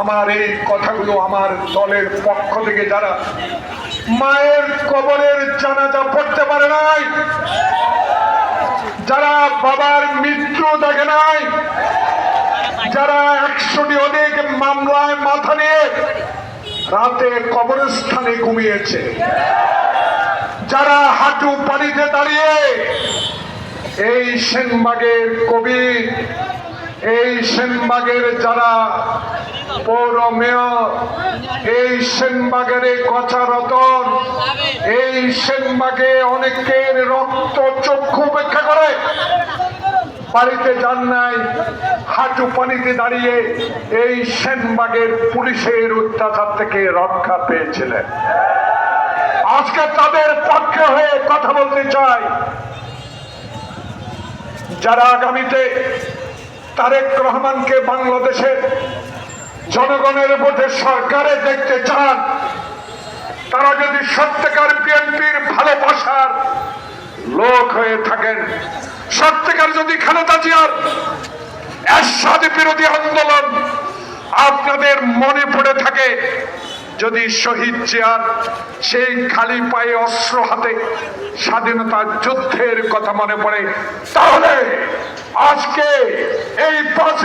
আমার এই কথাগুলো আমার দলের পক্ষ থেকে যারা মায়ের কবরের জানাজা পড়তে পারে নাই, যারা বাবার মৃত্যু দেখে নাই, যারা একশোটি অধিক মামলায় মাথা নিয়ে রাতে কবরস্থানে ঘুমিয়েছে, যারা হাঁটু পানিতে দাঁড়িয়ে এই সেনবাগের কবি এই সেনবাগের যারা পৌর মেয়র, এই সেনবাগের কচা রতন এই সেনবাগে অনেকের রক্ত চক্ষু উপেক্ষা করে। বাড়িতে যান নাই, হাঁটু পানিতে দাঁড়িয়ে এই সেনবাগের পুলিশের অত্যাচার থেকে রক্ষা পেয়েছিলেন। আজকে তাদের পক্ষে হয়ে কথা বলতে চাই। যারা আগামীতে তারেক রহমানকে বাংলাদেশের জনগণের ভোটে সরকারে দেখতে চান, তারা যদি সত্যিকার বিএনপির ভালোবাসার লোক হয়ে থাকেন, সত্যিকার যদি খালেদা জিয়ার এরশাদ বিরোধী আন্দোলন আপনাদের মনে পড়ে থাকে, যদি শহীদ জিয়ার সেই খালি পায়ে অস্ত্র হাতে স্বাধীনতার যুদ্ধের কথা মনে পড়ে, তাহলে আজকে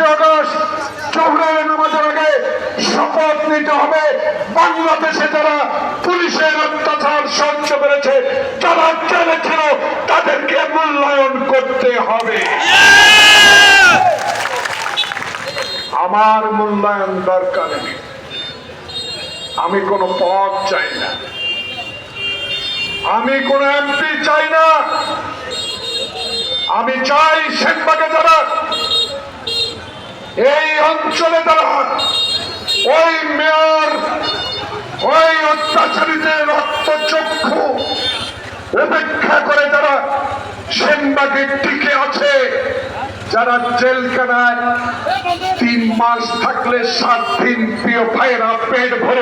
পাঁচই আগস্ট চৌড়ের নামাজের আগে শপথ নিতে হবে। বাংলাদেশে যারা পুলিশের অত্যাচার সহ্য করেছে, যারা জেলে তাদেরকে মূল্যায়ন করতে হবে। আমার মূল্যায়ন দরকার নেই। আমি কোনো পদ চাই না। আমি কোন এমপি চাই না। আমি চাই সেনবাগে যারা অঞ্চলে তারা। ওই মেয়র, ওই অত্যাচারীদের রক্ত চক্ষু উপেক্ষা করে যারা সেনবাগে টিকে আছে, যারা জেলখানায় তিন মাস থাকলে সাত দিন প্রিয় ভাইয়েরা পেট ভরে